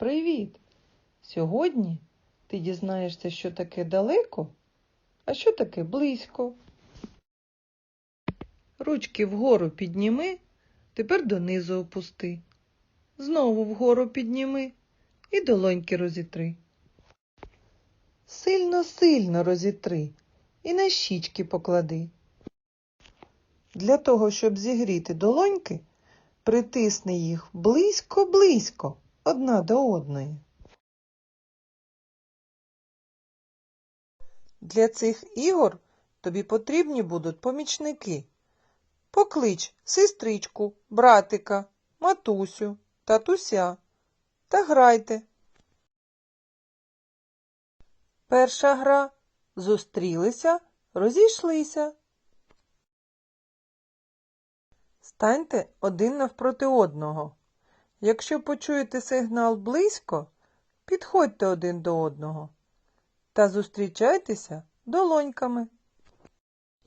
Привіт! Сьогодні ти дізнаєшся, що таке далеко, а що таке близько. Ручки вгору підніми, тепер донизу опусти. Знову вгору підніми і долоньки розітри. Сильно-сильно розітри і на щічки поклади. Для того, щоб зігріти долоньки, притисни їх близько-близько одна до одної. Для цих ігор тобі потрібні будуть помічники. Поклич сестричку, братика, матусю, татуся та грайте. Перша гра зустрілися, розійшлися. Станьте один навпроти одного. Якщо почуєте сигнал близько, підходьте один до одного та зустрічайтеся долоньками.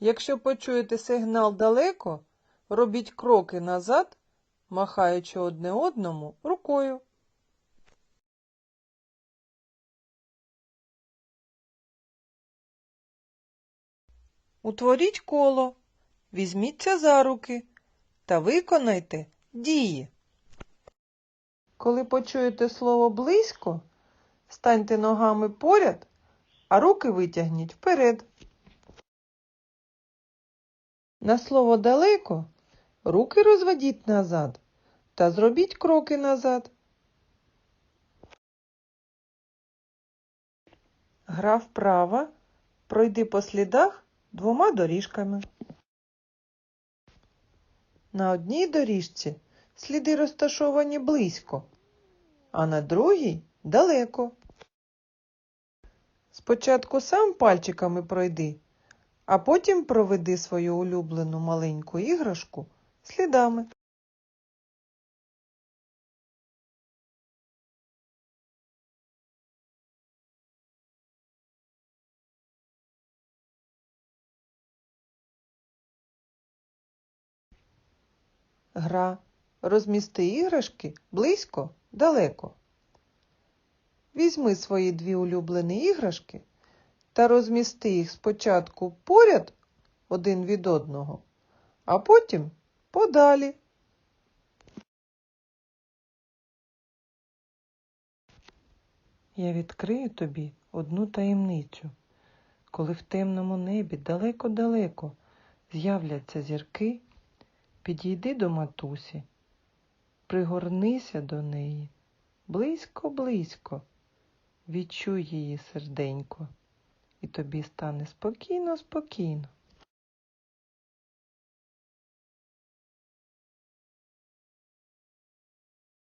Якщо почуєте сигнал далеко, робіть кроки назад, махаючи одне одному рукою. Утворіть коло, візьміться за руки та виконайте дії. Коли почуєте слово близько, станьте ногами поряд, а руки витягніть вперед. На слово далеко руки розведіть назад та зробіть кроки назад. Гра вправа. Пройди по слідах двома доріжками. На одній доріжці сліди розташовані близько, а на другій далеко. Спочатку сам пальчиками пройди, а потім проведи свою улюблену маленьку іграшку слідами. Гра розмісти іграшки близько, далеко. Візьми свої дві улюблені іграшки та розмісти їх спочатку поряд один від одного, а потім подалі. Я відкрию тобі одну таємницю. Коли в темному небі далеко-далеко з'являться зірки, підійди до матусі, пригорнися до неї. Близько-близько, відчуй її серденько, і тобі стане спокійно-спокійно.